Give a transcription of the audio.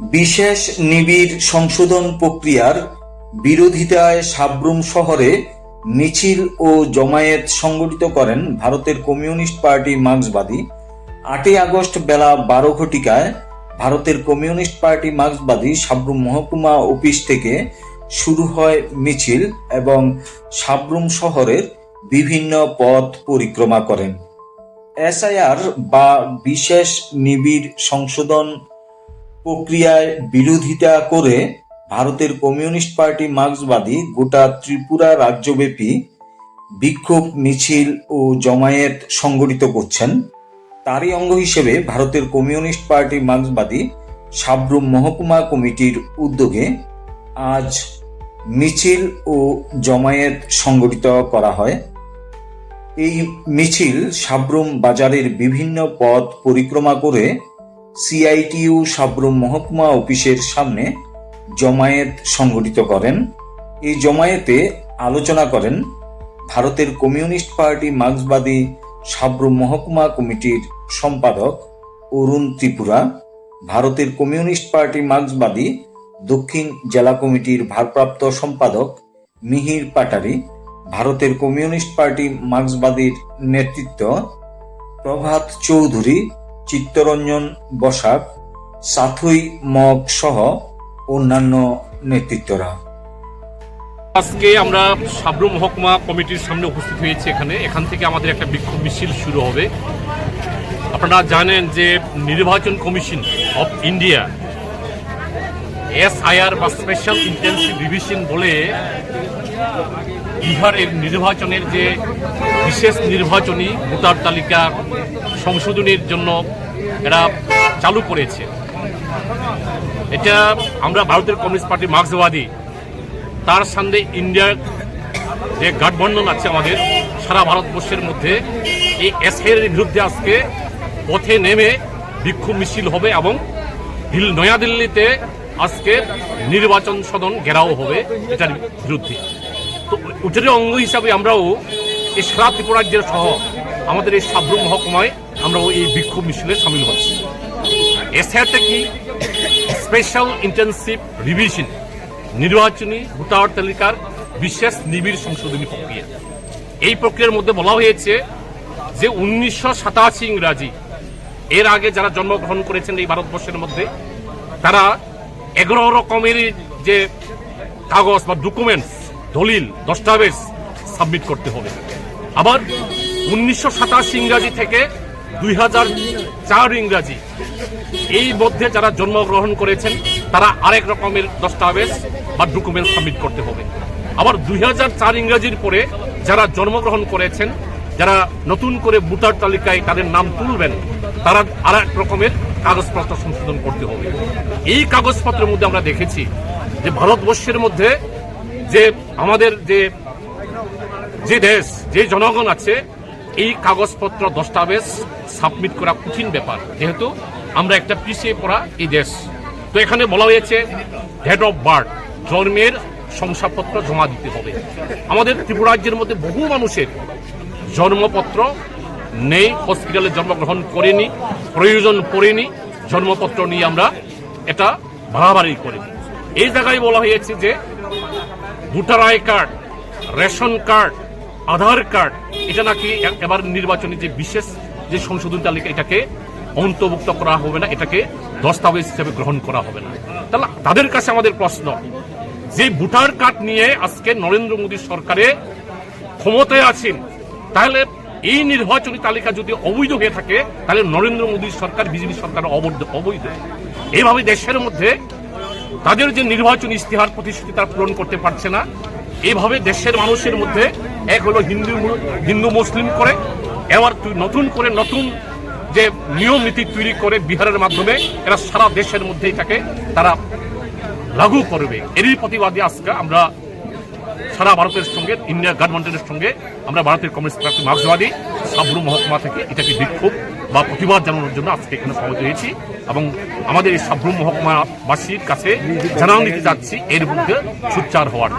বিশেষ নিবিড় সংশোধন প্রক্রিয়ার বিরোধিতায় সাব্রুম শহরে মিছিল ও জমায়েত সংগঠিত করেন ভারতের কমিউনিস্ট পার্টি মার্ক্সবাদী। আটই আগস্ট বেলা বারো ঘটিকায় ভারতের কমিউনিস্ট পার্টি মার্ক্সবাদী সাব্রুম মহকুমা অফিস থেকে শুরু হয় মিছিল এবং সাব্রুম শহরের বিভিন্ন পথ পরিক্রমা করেন। এসআইআর বা বিশেষ নিবিড় সংশোধন প্রক্রিয়ায় বিরোধিতা করে ভারতের কমিউনিস্ট পার্টি মার্ক্সবাদী গোটা ত্রিপুরা রাজ্যব্যাপী বিক্ষোভ, মিছিল ও জমায়েত সংগঠিত করছেন। তারই অঙ্গ হিসেবে ভারতের কমিউনিস্ট পার্টি মার্ক্সবাদী সাব্রুম মহকুমা কমিটির উদ্যোগে আজ মিছিল ও জমায়েত সংগঠিত করা হয়। এই মিছিল সাব্রুম বাজারের বিভিন্ন পথ পরিক্রমা করে সিআইটিইউ সাব্রুম মহকুমা অফিসের সামনে জমায়েত সংগঠিত করেন। এই জমায়েতে আলোচনা করেন ভারতের কমিউনিস্ট পার্টি মার্ক্সবাদী সাব্রুম মহকুমা কমিটির সম্পাদক অরুণ ত্রিপুরা, ভারতের কমিউনিস্ট পার্টি মার্ক্সবাদী দক্ষিণ জেলা কমিটির ভারপ্রাপ্ত সম্পাদক মিহির পাটারি, ভারতের কমিউনিস্ট পার্টি মার্ক্সবাদীর নেতৃত্ব প্রভাত চৌধুরী চিত্তরঞ্জন বসাক, সাথুই মগ সহ অন্যান্য নেতৃত্বরা। আজকে আমরা সাবরু মহকুমা কমিটির সামনে উপস্থিত হয়েছি এখানে। এখান থেকে আমাদের একটা বিক্ষোভ মিছিল শুরু হবে। আপনারা জানেন যে নির্বাচন কমিশন অফ ইন্ডিয়া এসআইআর বা স্পেশাল ইন্টেন্সিভ ডিভিশন বলে বিহারের নির্বাচনের যে বিশেষ নির্বাচনী ভোটার তালিকা সংশোধনের জন্য এরা চালু করেছে। এটা আমরা ভারতের কমিউনিস্ট পার্টি মার্ক্সবাদী। তার সামনে ইন্ডিয়ার যে গঠবন্ধন আছে আমাদের, সারা ভারতবর্ষের মধ্যে এই এসের বিরুদ্ধে আজকে পথে নেমে বিক্ষোভ মিছিল হবে এবং দিল- নয়াদিল্লিতে আজকে নির্বাচন সদন ঘেরাও হবে এটার বিরুদ্ধে। তো ওটারই অঙ্গ হিসাবে আমরাও এই সারা ত্রিপুরা রাজ্যের সহ আমাদের এই সাবরুম মহকুমায় আমরাও এই বিক্ষোভ মিছিলে সামিল হচ্ছি। এসআরটা কি? Special intensive revision. নির্বাচনী ভোটার তালিকার বিশেষ নিবিড় সংশোধনী প্রক্রিয়া। এই প্রক্রিয়ার মধ্যে বলা হয়েছে যে উনিশশো সাতাশি ইংরাজি, এর আগে যারা জন্মগ্রহণ করেছেন এই ভারতবর্ষের মধ্যে, তারা এগারো রকমের যে কাগজ বা ডকুমেন্টস দলিল দস্তাবেজ সাবমিট করতে হবে। আবার উনিশশো সাতাশি ইংরাজি থেকে দুই হাজার চার ইংরাজি, এই মধ্যে যারা জন্মগ্রহণ করেছেন, তারা আরেক রকমের দস্তাবেজ বা ডকুমেন্ট সাবমিট করতে হবে। আবার দুই হাজার চার ইংরাজির পরে যারা জন্মগ্রহণ করেছেন, যারা নতুন করে ভোটার তালিকায় তাদের নাম তুলবেন, তারা আর এক রকমের কাগজপত্র সংশোধন করতে হবে। এই কাগজপত্রের মধ্যে আমরা দেখেছি যে ভারতবর্ষের মধ্যে যে আমাদের যে যে দেশ, যে জনগণ আছে, এই কাগজপত্র দস্তাবেজ সাবমিট করা কঠিন ব্যাপার। যেহেতু আমরা একটা পিছিয়ে পড়া এই দেশ। তো এখানে বলা হয়েছে ডেট অফ বার্থ জন্মের শংসাপত্র জমা দিতে হবে। আমাদের ত্রিপুরা রাজ্যের মধ্যে বহু মানুষের জন্মপত্র নেই হসপিটালে জন্মগ্রহণ করেনি, প্রয়োজন পড়েনি, জন্মপত্র নিয়ে আমরা এটা বাড়াবাড়ি করি। এই জায়গায় বলা হয়েছে যে voter I card, ration card, Aadhaar card, এটা নাকি এবার নির্বাচনী যে বিশেষ যে সংশোধন তালিকা, এটাকে অন্তর্ভুক্ত করা হবে না, এটাকে দস্তাবেজ হিসেবে গ্রহণ করা হবে না। তাহলে তাদের কাছে আমাদের প্রশ্ন, যে ভোটার কার্ড নিয়ে আজকে নরেন্দ্র মোদী সরকারে ক্ষমতায় আছেন, তাহলে এই নির্বাচনী তালিকা যদি অবৈধ হয়ে থাকে, তাহলে নরেন্দ্র মোদী সরকার, বিজেপি সরকার অবৈধ অবৈধ। এইভাবে দেশের মধ্যে তাদের যে নির্বাচনী ইস্তেহার প্রতিশ্রুতি তারা পূরণ করতে পারছে না। এইভাবে দেশের মানুষের মধ্যে এক হলো হিন্দু হিন্দু মুসলিম করে, এবার নতুন করে নতুন যে নিয়ম নীতি তৈরি করে বিহারের মাধ্যমে, এরা সারা দেশের মধ্যে এটাকে তারা লাগু করবে। এরই প্রতিবাদে আজকে আমরা সারা ভারতের সঙ্গে, ইন্ডিয়া গভর্নমেন্টের সঙ্গে আমরা ভারতের কমিউনিস্ট পার্টি মার্ক্সবাদী সাবরু মহকুমা থেকে এটাকে বিক্ষোভ বা প্রতিবাদ জানানোর জন্য আজকে এখানে সমবেত হয়েছি এবং আমাদের এই সাবরু মহকুমাবাসীর কাছে জানাও নিতে যাচ্ছি এর বিরুদ্ধে সুচ্চার হওয়ার